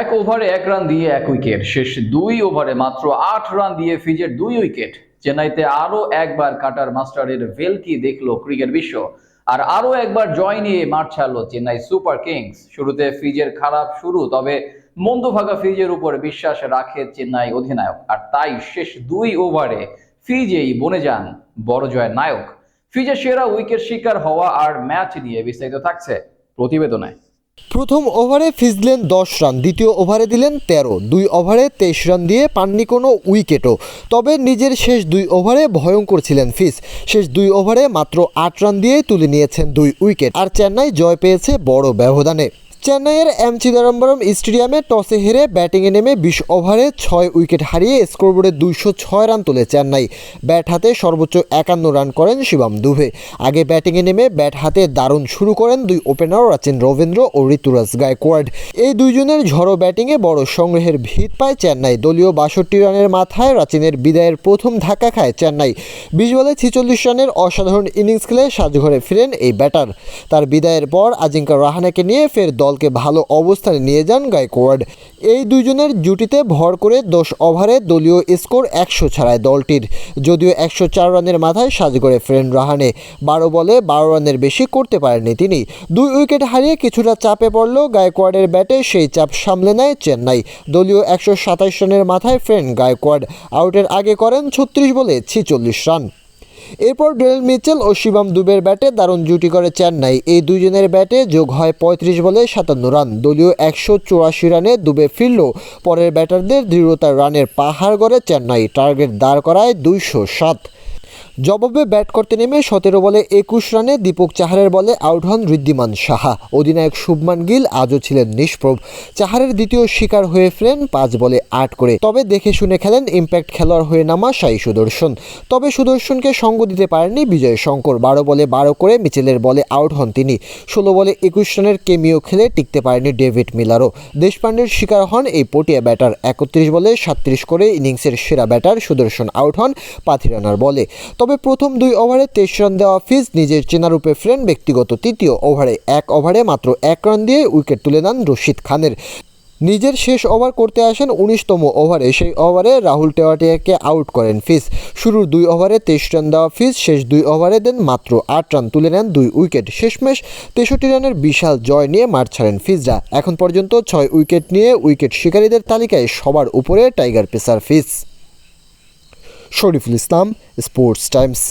এক ওভারে এক রান দিয়ে এক উইকেট। শেষ দুই ওভারে মাত্র আট রান দিয়ে ফিজের দুই উইকেট। চেন্নাইতে আরও একবার কাটার মাস্টারের ভেলকি দেখল ক্রিকেট বিশ্ব। আর আরও একবার জয় নিয়ে মাঠ ছাড়লো চেন্নাই সুপার কিংস। শুরুতে ফিজের খারাপ শুরু, তবে মন্দভাগা ফিজের উপর বিশ্বাস রাখে চেন্নাই অধিনায়ক। আর তাই শেষ দুই ওভারে ফিজেই বনে যান বড় জয়ের নায়ক। ফিজের সেরা উইকেট শিকার হওয়া আর ম্যাচ নিয়ে বিস্তারিত থাকছে প্রতিবেদনে। প্রথম ওভারে ফিজলেন দশ রান, দ্বিতীয় ওভারে দিলেন তেরো, দুই ওভারে তেইশ রান দিয়ে পাননি কোনো উইকেটও। তবে নিজের শেষ দুই ওভারে ভয়ঙ্কর ছিলেন ফিজ। শেষ দুই ওভারে মাত্র আট রান দিয়ে তুলে নিয়েছেন দুই উইকেট, আর চেন্নাই জয় পেয়েছে বড় ব্যবধানে। চেন্নাইয়ের এম চিদাম্বরম স্টেডিয়ামে টসে হেরে ব্যাটিংয়ে নেমে বিশ ওভারে ছয় উইকেট হারিয়ে স্কোরবোর্ডে দুইশো ছয় রান তোলে চেন্নাই। ব্যাট হাতে সর্বোচ্চ একান্ন রান করেন শিবাম দুভে আগে ব্যাটিংয়ে নেমে ব্যাট হাতে দারুণ শুরু করেন দুই ওপেনার রাচেন রবীন্দ্র ও ঋতুরাজ গায়কোয়াড। এই দুইজনের ঝড়ো ব্যাটিংয়ে বড় সংগ্রহের ভিত পায় চেন্নাই। দলীয় বাষট্টি রানের মাথায় রাচিনের বিদায়ের প্রথম ধাক্কা খায় চেন্নাই। বিশ বলে ছেচল্লিশ রানের অসাধারণ ইনিংস খেলে সাজঘরে ফিরেন এই ব্যাটার। তার বিদায়ের পর আজিঙ্কা রাহানাকে নিয়ে ফের দলকে ভালো অবস্থানে নিয়ে যান গায়কোয়াড এই দুইজনের জুটিতে ভর করে দশ ওভারে দলীয় স্কোর একশো ছাড়ায় দলটির। যদিও একশো চার রানের মাথায় সাজ করে ফেরেন রাহানে। বারো বলে বারো রানের বেশি করতে পারেননি তিনি। দুই উইকেট হারিয়ে কিছুটা চাপে পড়লেও গায়কোয়াডের ব্যাটে, সেই চাপ সামলে নেয় চেন্নাই। দলীয় একশো সাতাইশ রানের মাথায় ফ্রেন্ড গায়কোয়াড আউটের আগে করেন ছত্রিশ বলে ছিচল্লিশ রান। এরপর ডেল মিচেল ও শিবম দুবের ব্যাটে দারুণ জুটি করে চেন্নাই। এই দুজনের ব্যাটে যোগ হয় পঁয়ত্রিশ বলে সাতান্ন রান। দলীয় একশো চুরাশি রানে দুবে ফিরল পরের ব্যাটারদের দৃঢ়তার রানের পাহাড় গড়ে চেন্নাই। টার্গেট দাঁড় করায় দুইশো সাত। জবাবে ব্যাট করতে নেমে সতেরো বলে একুশ রানে দীপক চাহারের বলে আউট হন ঋদ্ধিমান সাহা। অধিনায়ক শুভমান গিল আজও ছিলেন নিষ্প্রভ। চাহারের দ্বিতীয় শিকার হয়ে ফেরেন পাঁচ বলে আট করে। তবে দেখে শুনে খেলেন ইম্প্যাক্ট খেলোয়াড় হয়ে নামা সাই সুদর্শন। তবে সুদর্শনকে সঙ্গ দিতে পারেননি বিজয় শঙ্কর বারো বলে বারো করে মিচেলের বলে আউট হন তিনি। ষোলো বলে একুশ রানের কেমিও খেলে টিকতে পারেনি ডেভিড মিলারও। দেশপান্ডের শিকার হন এই পটিয়া ব্যাটার। একত্রিশ বলে সাতত্রিশ করে ইনিংসের সেরা ব্যাটার সুদর্শন আউট হন পাথিরানার বলে। তবে প্রথম দুই ওভারে তেইশ রান দেওয়া ফিজ নিজের চেনারূপে ফ্রেন ব্যক্তিগত তৃতীয় ওভারে এক ওভারে মাত্র এক রান দিয়ে উইকেট তুলে নেন রশিদ খানের। নিজের শেষ ওভার করতে আসেন উনিশতম ওভারে, সেই ওভারে রাহুল টেওয়াটিয়াকে আউট করেন ফিজ। শুরুর দুই ওভারে তেইশ রান দেওয়া ফিজ, শেষ দুই ওভারে দেন মাত্র আট রান তুলে নেন দুই উইকেট। শেষমেশ তেষট্টি রানের বিশাল জয় নিয়ে মাঠ ছাড়েন ফিজরা। এখন পর্যন্ত ছয় উইকেট নিয়ে উইকেট শিকারীদের তালিকায় সবার উপরে tiger pacer Fizz. Shariful Islam sports Times